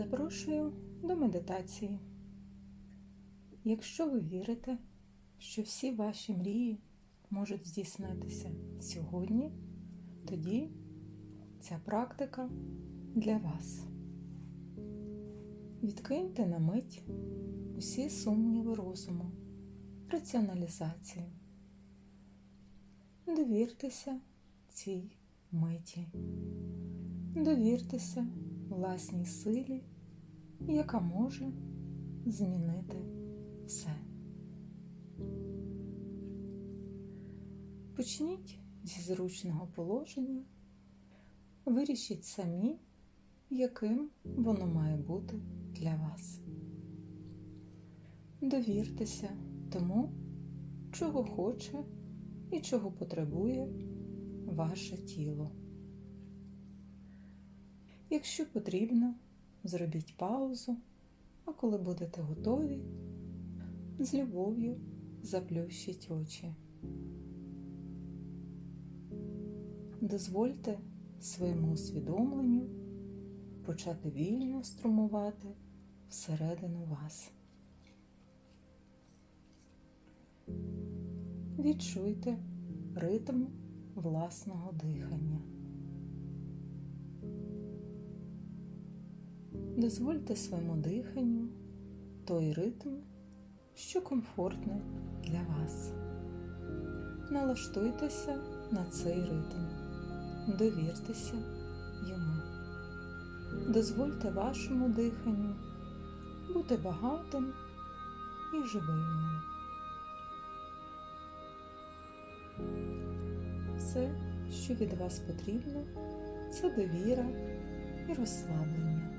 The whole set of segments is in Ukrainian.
Запрошую до медитації. Якщо ви вірите, що всі ваші мрії можуть здійснитися сьогодні, тоді ця практика для вас. Відкиньте на мить усі сумніви розуму, раціоналізації. Довіртеся цій миті. Довіртеся власній силі, яка може змінити все. Почніть зі зручного положення, вирішіть самі, яким воно має бути для вас. Довіртеся тому, чого хоче і чого потребує ваше тіло. Якщо потрібно, зробіть паузу, а коли будете готові, з любов'ю заплющіть очі. Дозвольте своєму усвідомленню почати вільно струмувати всередину вас. Відчуйте ритм власного дихання. Дозвольте своєму диханню той ритм, що комфортний для вас. Налаштуйтеся на цей ритм, довіртеся йому. Дозвольте вашому диханню бути багатим і живильним. Все, що від вас потрібно, це довіра і розслаблення.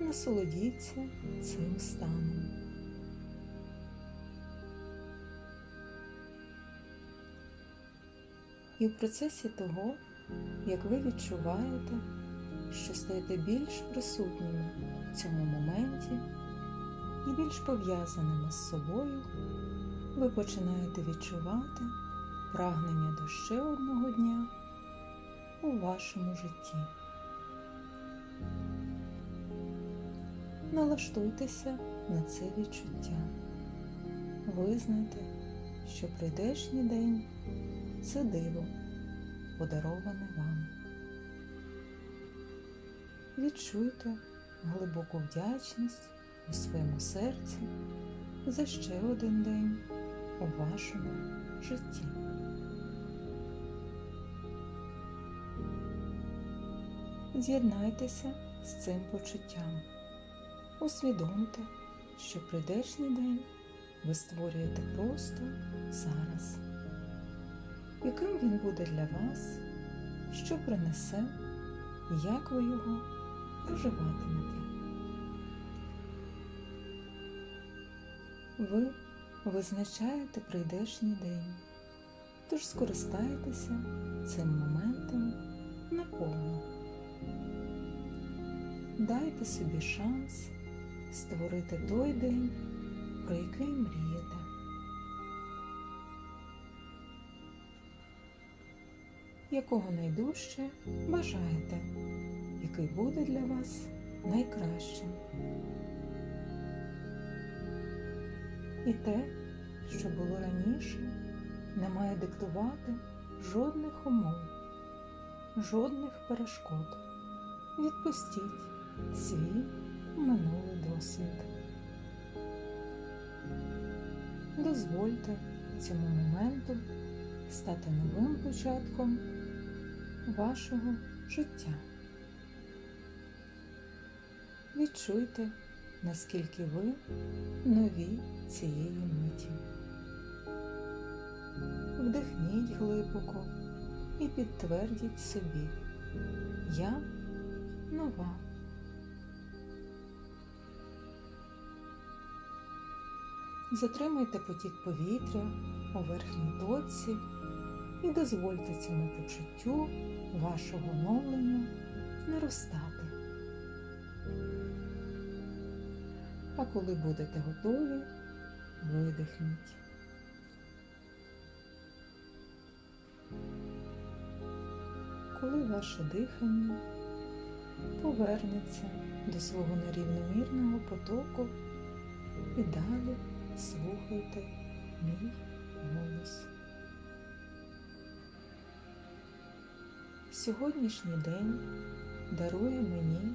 Насолодіться цим станом. І в процесі того, як ви відчуваєте, що стаєте більш присутніми в цьому моменті і більш пов'язаними з собою, ви починаєте відчувати прагнення до ще одного дня у вашому житті. Налаштуйтеся на це відчуття. Визнайте, що прийдешній день це диво, подароване вам. Відчуйте глибоку вдячність у своєму серці за ще один день у вашому житті. З'єднайтеся з цим почуттям. Усвідомте, що прийдешній день ви створюєте просто зараз. Яким він буде для вас, що принесе як ви його проживатимете. Ви визначаєте прийдешній день, тож скористайтеся цим моментом наповну. Дайте собі шанс створити той день, про який мрієте. Якого найдужче бажаєте, який буде для вас найкращим. І те, що було раніше, не має диктувати жодних умов, жодних перешкод. Відпустіть свій минулий досвід. Дозвольте цьому моменту стати новим початком вашого життя. Відчуйте, наскільки ви нові цієї миті. Вдихніть глибоко і підтвердіть собі. Я нова. Затримайте потік повітря у верхній точці і дозвольте цьому почуттю вашого оновлення наростати. А коли будете готові, видихніть. Коли ваше дихання повернеться до свого нерівномірного потоку і далі слухайте мій голос. Сьогоднішній день дарує мені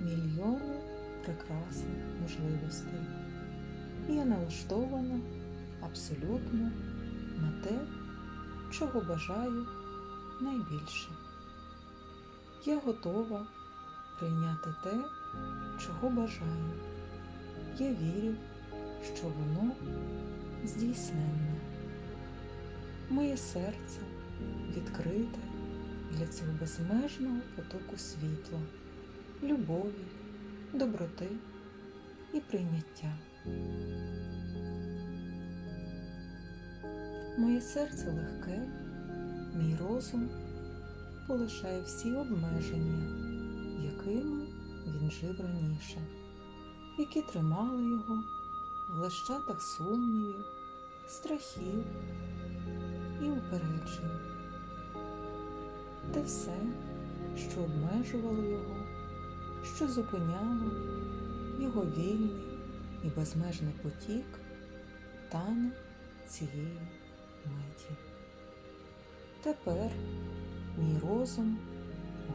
мільйони прекрасних можливостей. Я налаштована абсолютно на те, чого бажаю найбільше. Я готова прийняти те, чого бажаю. Я вірю, що воно здійсненне. Моє серце відкрите для цього безмежного потоку світла, любові, доброти і прийняття. Моє серце легке, мій розум полишає всі обмеження, якими він жив раніше, які тримали його в лещатах сумнівів, страхів і упереджень. Те все, що обмежувало його, що зупиняло його вільний і безмежний потік, тане цієї миті. Тепер мій розум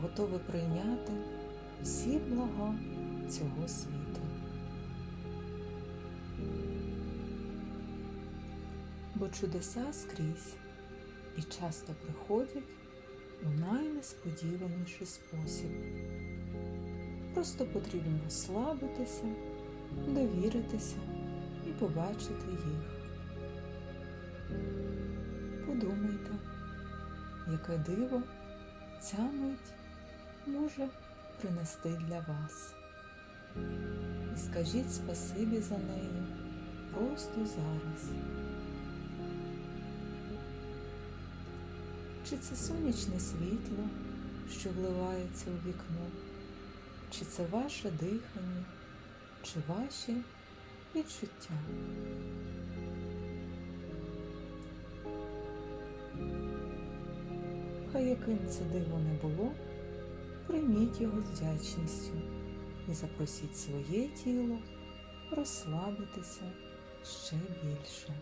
готовий прийняти всі блага цього світу. Бо чудеса скрізь і часто приходять у найнесподіваніший спосіб. Просто потрібно розслабитися, довіритися і побачити їх. Подумайте, яке диво ця мить може принести для вас. І скажіть спасибі за неї просто зараз. Чи це сонячне світло, що вливається у вікно, чи це ваше дихання, чи ваші відчуття? Хай яким це диво не було, прийміть його з вдячністю і запросіть своє тіло розслабитися ще більше.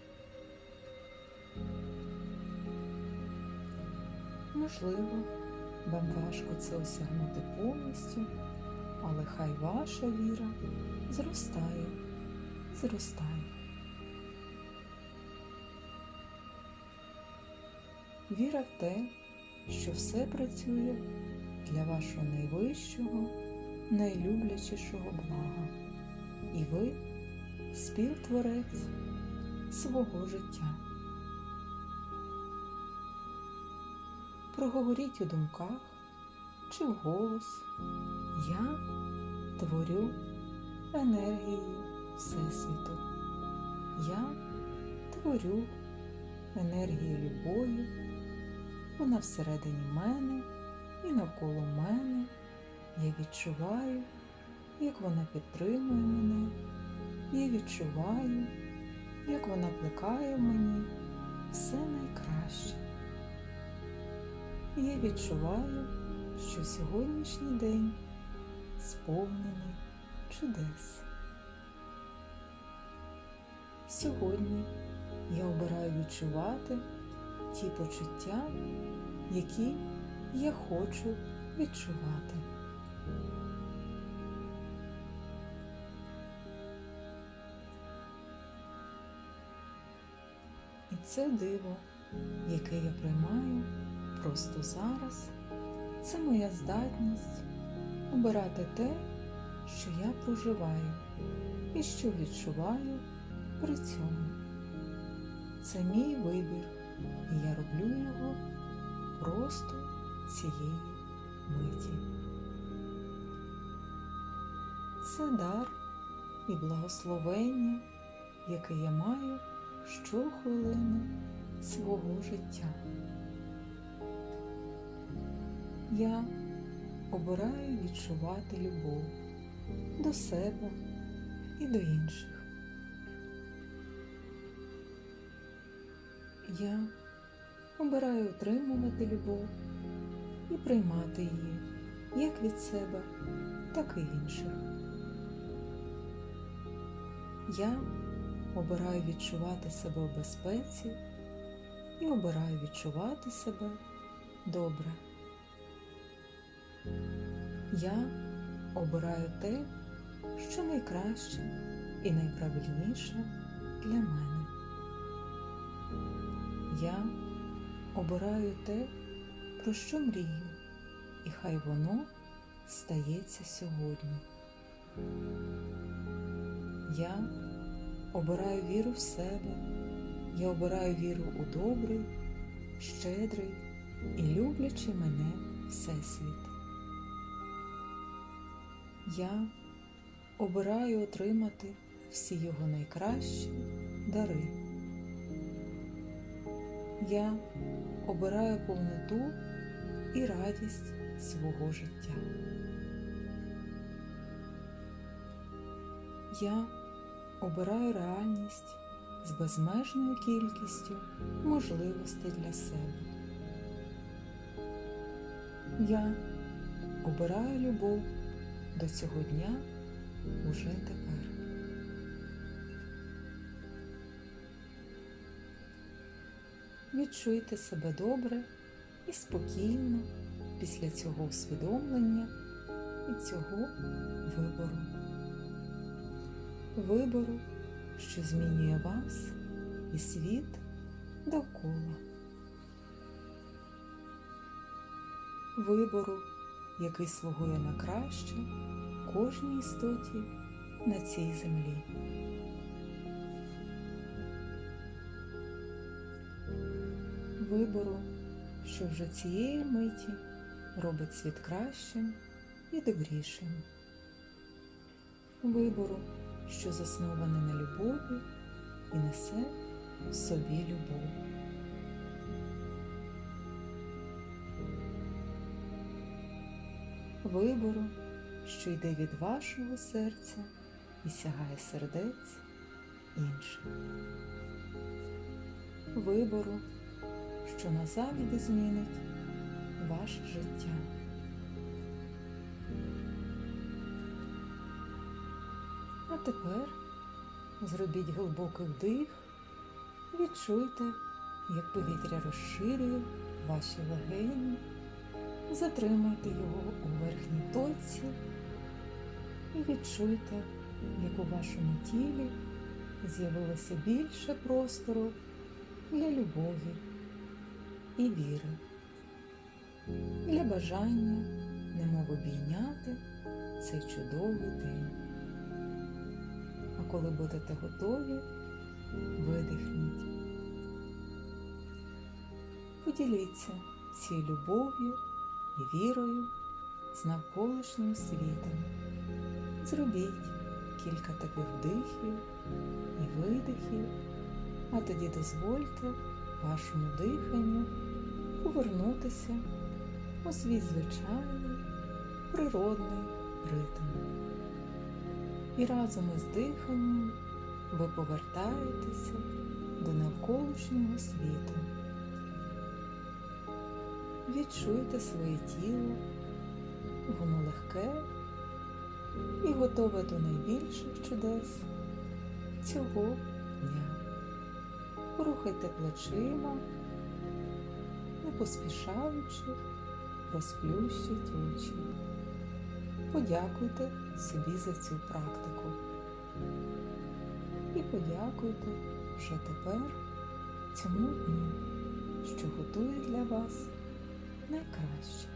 Можливо, вам важко це осягнути повністю, але хай ваша віра зростає, зростає. Віра в те, що все працює для вашого найвищого, найлюблячішого блага, і ви співтворець свого життя. Проговоріть у думках чи вголос Я творю енергію Всесвіту. Я творю енергію любові. Вона всередині мене і навколо мене. Я відчуваю, як вона підтримує мене. Я відчуваю, як вона плекає в мені все найкраще. І я відчуваю, що сьогоднішній день сповнений чудес. Сьогодні я обираю відчувати ті почуття, які я хочу відчувати. І це диво, яке я приймаю просто зараз, це моя здатність обирати те, що я проживаю і що відчуваю при цьому. Це мій вибір, і я роблю його просто цієї миті. Це дар і благословення, яке я маю щохвилини свого життя. Я обираю відчувати любов до себе і до інших. Я обираю отримувати любов і приймати її як від себе, так і інших. Я обираю відчувати себе в безпеці і обираю відчувати себе добре. Я обираю те, що найкраще і найправильніше для мене. Я обираю те, про що мрію, і хай воно стається сьогодні. Я обираю віру в себе, я обираю віру у добрий, щедрий і люблячий мене Всесвіт. Я обираю отримати всі його найкращі дари. Я обираю повноту і радість свого життя. Я обираю реальність з безмежною кількістю можливостей для себе. Я обираю любов до цього дня уже тепер. Відчуйте себе добре і спокійно після цього усвідомлення і цього вибору. Вибору, що змінює вас і світ довкола. Вибору, який слугує на краще кожній істоті на цій землі. Вибору, що вже цієї миті робить світ кращим і добрішим. Вибору, що засноване на любові і несе в собі любов. Вибору, що йде від вашого серця і сягає сердець інших. Вибору, що назавжди змінить ваше життя. А тепер зробіть глибокий вдих, відчуйте, як повітря розширює ваші легені, затримайте його у верхній точці і відчуйте, як у вашому тілі з'явилося більше простору для любові і віри, для бажання немов обійняти цей чудовий день. А коли будете готові, видихніть. Поділіться цією любов'ю і вірою з навколишнім світом. Зробіть кілька таких вдихів і видихів, а тоді дозвольте вашому диханню повернутися у свій звичайний природний ритм. І разом із диханням ви повертаєтеся до навколишнього світу. Відчуйте своє тіло, воно легке і готове до найбільших чудес цього дня. Рухайте плечима, не поспішаючи, розплющіть очі. Подякуйте собі за цю практику. І подякуйте вже тепер цьому дню, що готує для вас найкраще.